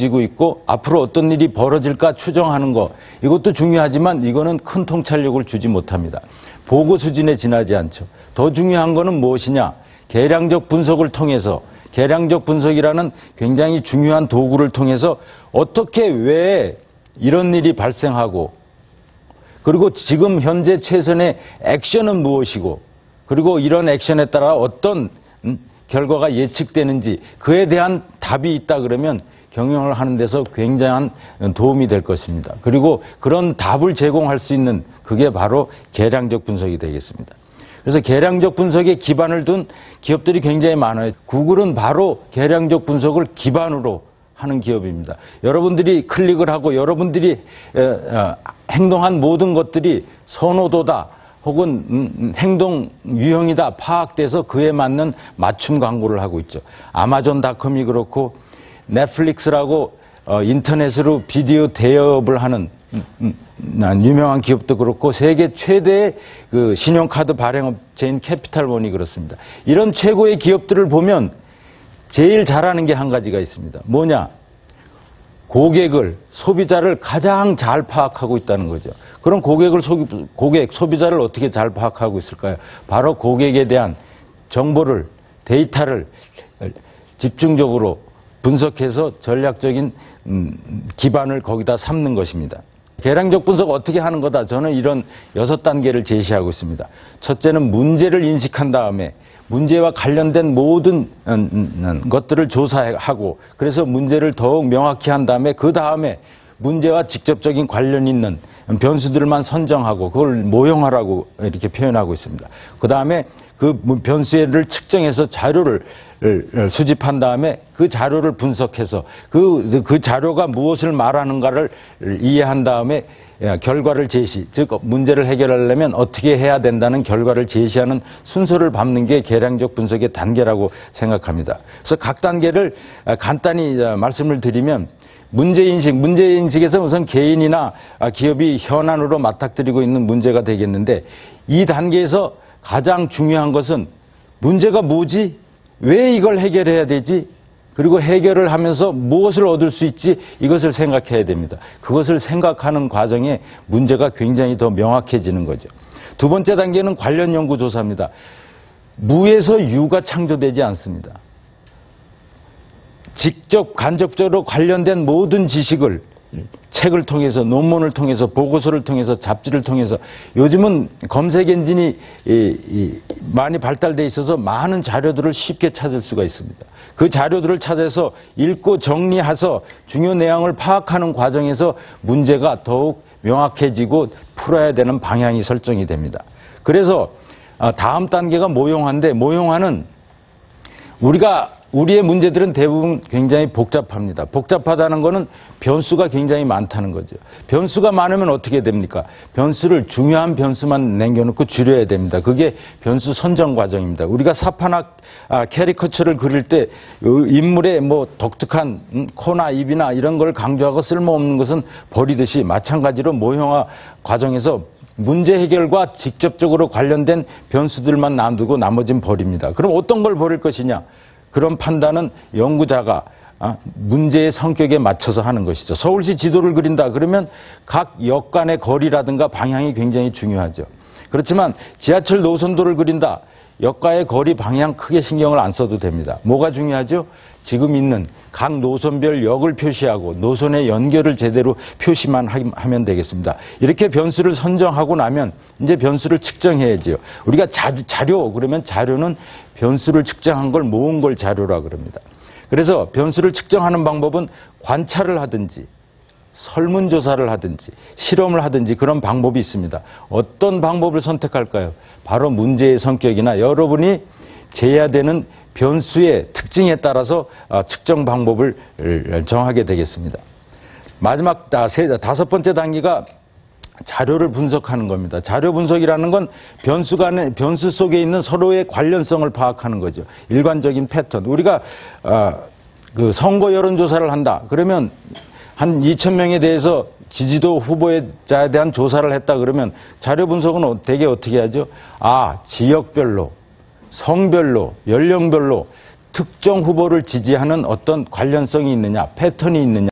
지고 있고 앞으로 어떤 일이 벌어질까 추정하는 거 이것도 중요하지만 이거는 큰 통찰력을 주지 못합니다. 보고 수준에 지나지 않죠. 더 중요한 거는 무엇이냐? 계량적 분석을 통해서 계량적 분석이라는 굉장히 중요한 도구를 통해서 어떻게 왜 이런 일이 발생하고 그리고 지금 현재 최선의 액션은 무엇이고 그리고 이런 액션에 따라 어떤 음, 결과가 예측되는지 그에 대한 답이 있다 그러면 경영을 하는 데서 굉장한 도움이 될 것입니다. 그리고 그런 답을 제공할 수 있는 그게 바로 계량적 분석이 되겠습니다. 그래서 계량적 분석에 기반을 둔 기업들이 굉장히 많아요. 구글은 바로 계량적 분석을 기반으로 하는 기업입니다. 여러분들이 클릭을 하고 여러분들이 어, 행동한 모든 것들이 선호도다 혹은 음, 음, 행동 유형이다 파악돼서 그에 맞는 맞춤 광고를 하고 있죠. 아마존닷컴이 그렇고 넷플릭스라고 어, 인터넷으로 비디오 대여업을 하는 음, 유명한 기업도 그렇고 세계 최대의 그 신용카드 발행업체인 캐피탈원이 그렇습니다. 이런 최고의 기업들을 보면 제일 잘하는 게 한 가지가 있습니다. 뭐냐? 고객을, 소비자를 가장 잘 파악하고 있다는 거죠. 그럼 고객을, 소비, 고객, 소비자를 어떻게 잘 파악하고 있을까요? 바로 고객에 대한 정보를, 데이터를 집중적으로 분석해서 전략적인 음, 기반을 거기다 삼는 것입니다. 계량적 분석 어떻게 하는 거다. 저는 이런 여섯 단계를 제시하고 있습니다. 첫째는 문제를 인식한 다음에 문제와 관련된 모든 음, 음, 음, 것들을 조사하고 그래서 문제를 더욱 명확히 한 다음에 그 다음에 문제와 직접적인 관련 있는 변수들만 선정하고 그걸 모형하라고 이렇게 표현하고 있습니다. 그 다음에 그 변수를 측정해서 자료를 수집한 다음에 그 자료를 분석해서 그, 그 자료가 무엇을 말하는가를 이해한 다음에 결과를 제시, 즉 문제를 해결하려면 어떻게 해야 된다는 결과를 제시하는 순서를 밟는 게 계량적 분석의 단계라고 생각합니다. 그래서 각 단계를 간단히 말씀을 드리면 문제인식, 문제인식에서 우선 개인이나 기업이 현안으로 맞닥뜨리고 있는 문제가 되겠는데 이 단계에서 가장 중요한 것은 문제가 뭐지? 왜 이걸 해결해야 되지? 그리고 해결을 하면서 무엇을 얻을 수 있지? 이것을 생각해야 됩니다. 그것을 생각하는 과정에 문제가 굉장히 더 명확해지는 거죠. 두 번째 단계는 관련 연구 조사입니다. 무에서 유가 창조되지 않습니다. 직접 간접적으로 관련된 모든 지식을 책을 통해서 논문을 통해서 보고서를 통해서 잡지를 통해서 요즘은 검색 엔진이 많이 발달돼 있어서 많은 자료들을 쉽게 찾을 수가 있습니다. 그 자료들을 찾아서 읽고 정리해서 중요 내용을 파악하는 과정에서 문제가 더욱 명확해지고 풀어야 되는 방향이 설정이 됩니다. 그래서 아, 다음 단계가 모형화인데 모형화는 우리가 우리의 문제들은 대부분 굉장히 복잡합니다. 복잡하다는 것은 변수가 굉장히 많다는 거죠. 변수가 많으면 어떻게 됩니까? 변수를 중요한 변수만 남겨놓고 줄여야 됩니다. 그게 변수 선정 과정입니다. 우리가 사파나 아, 캐리커처를 그릴 때 인물의 뭐 독특한 음, 코나 입이나 이런 걸 강조하고 쓸모없는 것은 버리듯이 마찬가지로 모형화 과정에서 문제 해결과 직접적으로 관련된 변수들만 놔두고 나머지는 버립니다. 그럼 어떤 걸 버릴 것이냐? 그런 판단은 연구자가 아, 문제의 성격에 맞춰서 하는 것이죠. 서울시 지도를 그린다 그러면 각 역 간의 거리라든가 방향이 굉장히 중요하죠. 그렇지만 지하철 노선도를 그린다. 역과의 거리 방향 크게 신경을 안 써도 됩니다. 뭐가 중요하죠? 지금 있는 각 노선별 역을 표시하고 노선의 연결을 제대로 표시만 하면 되겠습니다. 이렇게 변수를 선정하고 나면 이제 변수를 측정해야죠. 우리가 자, 자료 그러면 자료는 변수를 측정한 걸 모은 걸 자료라 그럽니다. 그래서 변수를 측정하는 방법은 관찰을 하든지 설문조사를 하든지 실험을 하든지 그런 방법이 있습니다. 어떤 방법을 선택할까요? 바로 문제의 성격이나 여러분이 재야 되는 변수의 특징에 따라서 어, 측정 방법을 정하게 되겠습니다. 마지막 다섯 번째 단계가 자료를 분석하는 겁니다. 자료 분석이라는 건 변수 간의 변수 속에 있는 서로의 관련성을 파악하는 거죠. 일관적인 패턴. 우리가 어, 그 선거 여론 조사를 한다. 그러면 한 2천 명에 대해서 지지도 후보자에 대한 조사를 했다 그러면 자료 분석은 대개 어떻게 하죠? 아, 지역별로, 성별로, 연령별로 특정 후보를 지지하는 어떤 관련성이 있느냐, 패턴이 있느냐.